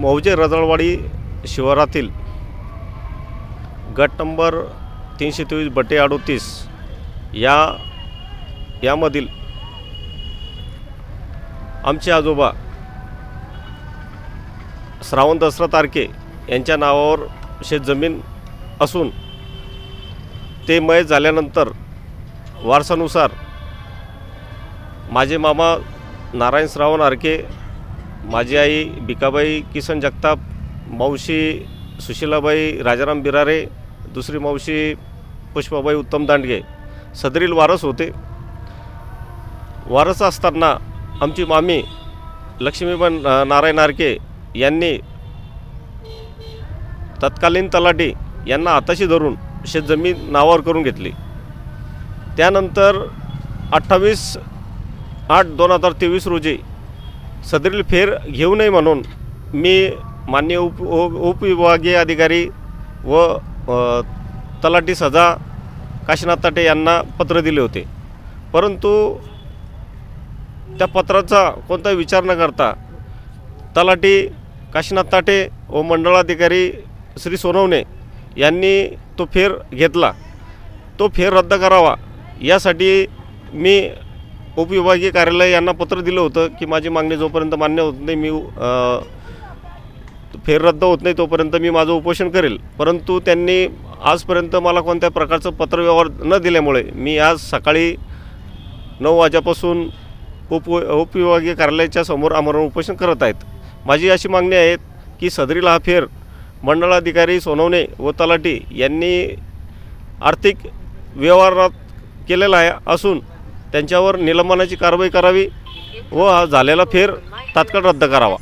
मौजे रजळवाडी शिवारातील गट नंबर तीनशे तेवीस बटे अडोतीस या यामधील आमचे आजोबा श्रावण दसरा तारखे यांच्या नावावर शेतजमीन असून ते मय झाल्यानंतर वारसानुसार माझे मामा नारायण श्रावण आरके माझी आई बिकाबाई किसन जगताप मावशी सुशीलाबाई राजाराम बिरारे दुसरी मावशी पुष्पाबाई उत्तम दांडगे. सदरील वारस होते. वारस असताना आमची मामी लक्ष्मीबन नारायण आरके यांनी तत्कालीन तलाठी यांना हाताशी धरून शेतजमीन नावावर करून घेतली. त्यानंतर अठ्ठावीस आठ दोन हजार तेवीस रोजी सदरील फेर घेऊ नये म्हणून मी मान्य उप उपविभागीय अधिकारी व तलाठी सजा काशीनाथ ताटे यांना पत्र दिले होते. परंतु त्या पत्राचा कोणताही विचार न करता तलाठी काशीनाथ ताटे व मंडळाधिकारी श्री सोनवणे यांनी तो फेर घेतला. तो फेर रद्द करावा यासाठी मी उपविभागीय कार्यालय यांना पत्र दिलं होतं की माझी मागणी जोपर्यंत मान्य होत नाही मी फेर रद्द होत नाही तोपर्यंत मी माझं उपोषण करेल. परंतु त्यांनी आजपर्यंत मला कोणत्या प्रकारचं पत्रव्यवहार न दिल्यामुळे मी आज सकाळी नऊ वाजेपासून उप उपविभागीय कार्यालयाच्या समोर आमरण उपोषण करत आहेत. माझी अशी मागणी आहे की सदरीला हा फेर मंडळाधिकारी सोनवणे व तलाटी यांनी आर्थिक व्यवहारात केलेला आहे असून त्यांच्यावर निलंबनाची कारवाई करावी व हा झालेला फेर तात्काळ रद्द करावा.